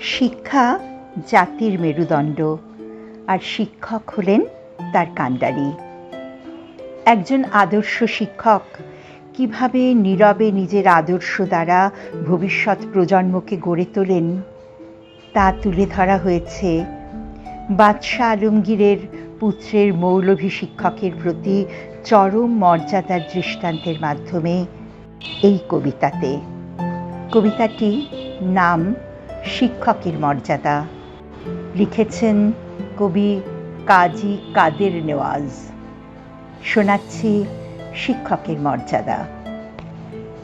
শিক্ষা জাতির মেরুদণ্ড, আর শিক্ষক হলেন তার কাণ্ডারি। একজন আদর্শ শিক্ষক কীভাবে নীরবে নিজের আদর্শ দ্বারা ভবিষ্যৎ প্রজন্মকে গড়ে তোলেন, তা তুলে ধরা হয়েছে বাদশাহ আলমগীরের পুত্রের মৌলভী শিক্ষকের প্রতি চরম মর্যাদার দৃষ্টান্তের মাধ্যমে এই কবিতাতে। কবিতাটি নাম শিক্ষকের মর্যাদা। লিখেছেন কবি কাজী কাদের নেওয়াজ। শোনাচ্ছি শিক্ষকের মর্যাদা।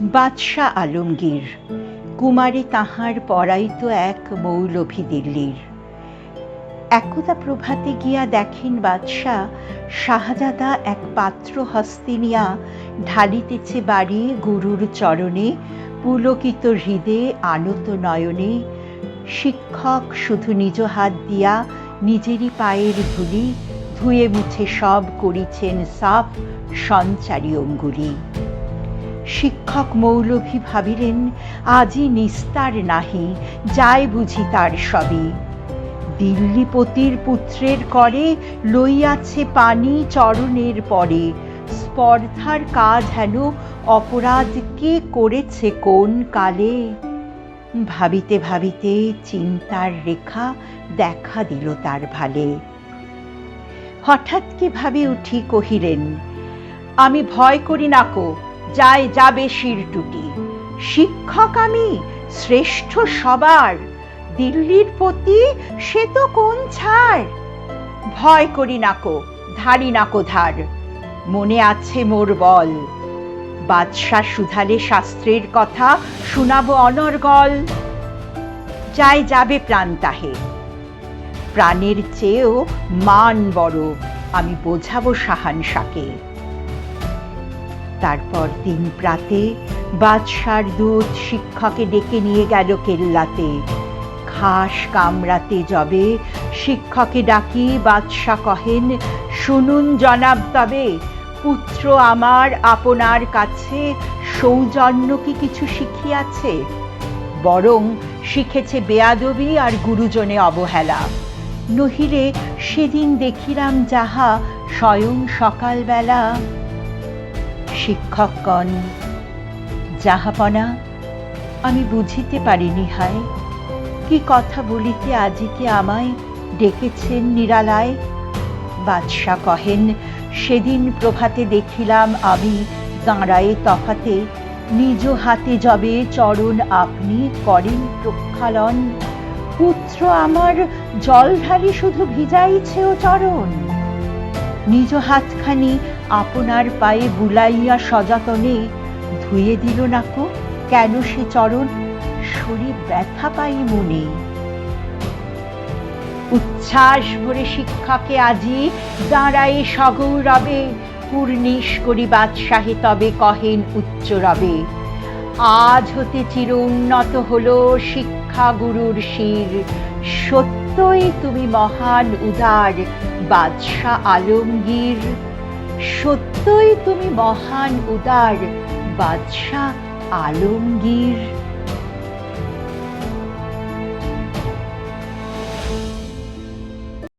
বাদশাহ আলমগীর, কুমারী তাহার পড়াইত এক মৌলভী দিল্লির। একদা প্রভাতে গিয়া দেখেন বাদশাহ, শাহজাদা এক পাত্র হস্তে নিয়া ঢালিতেছে বাড়ি গুরুর চরণে, পুলকিত হৃদে আনত নয়নে। শিক্ষক শুধু নিজ হাত দিয়া নিজেরই পায়ের ধুলি ধুয়ে মুছে সব করিছেন সাফ সঞ্চারী অঙ্গুলি। শিক্ষক মৌলভী ভাবিলেন, আজি নিস্তার নাহি যায় বুঝি তার সবই। দিল্লিপতির পুত্রের করে লইয়াছে পানি চরণের পরে। স্পর্ধার কাজ হেন অপরাধ কে করেছে কোন কালে? ভাবিতে ভাবিতে চিন্তার রেখা দেখা দিল তার ভালে। হঠাৎ কি ভাবে উঠি কহিলেন, আমি ভয় করি নাকো যায় যাবে শির টুটি শিক্ষক আমি, শ্রেষ্ঠ সবার। দিল্লির প্রতি সে তো কোন ছাড়? ভয় করি নাকো ধারি নাকো ধার। মনে আছে মোর বল। বাদশাহ সুধালে শাস্ত্রের কথা শোনাবো অনর্গল। যাই যাবে প্রাণ তাহে। প্রাণের চেয়েও মান বড়, আমি বোঝাবো সাহানশাকে। তারপর দিন প্রাতে বাদশার দূত শিক্ষকে ডেকে নিয়ে গেল কেল্লাতে। ঘাস কামড়াতে যাবে শিক্ষকে ডাকি, বাদশা কহেন, শুনুন জনাব তবে, পুত্র আমার আপনার কাছে সৌজন্য কি কিছু শিখিয়াছে? বরং শিখেছে বেয়াদবি আর গুরুজনে অবহেলা। নহিলে সেদিন দেখিলাম যাহা স্বয়ং সকালবেলা। শিক্ষকগণ, যাহাপনা আমি বুঝিতে পারিনি হায় কি কথা বলিতে আজিকে আমায় ডেকেছেন নিরালায়? বাদশাহ কহেন, সেদিন প্রভাতে দেখিলাম আমি দাঁড়ায়ে তফাতে। নিজ হাতে যবে চরণ আপনি করেন প্রক্ষালন। পুত্র আমার জল ঢালি শুধু ভিজাইছে ও চরণ। নিজ হাতখানি আপনার পায়ে বুলাইয়া সযতনে ধুয়ে দিল নাকো, কেন সে চরণ? শরীর ব্যথা পাই মনে। উচ্ছ্বাস ভরে শিক্ষাকে আজি দাঁড়ায়ে সগৌরবে পূর্ণিশ করি বাদশাহে তবে কহেন উচ্চ রবে। আজ হতে চির উন্নত হলো শিক্ষা গুরুর শির, সত্যই তুমি মহান উদার বাদশাহ আলমগীর। সত্যই তুমি মহান উদার বাদশাহ আলমগীর।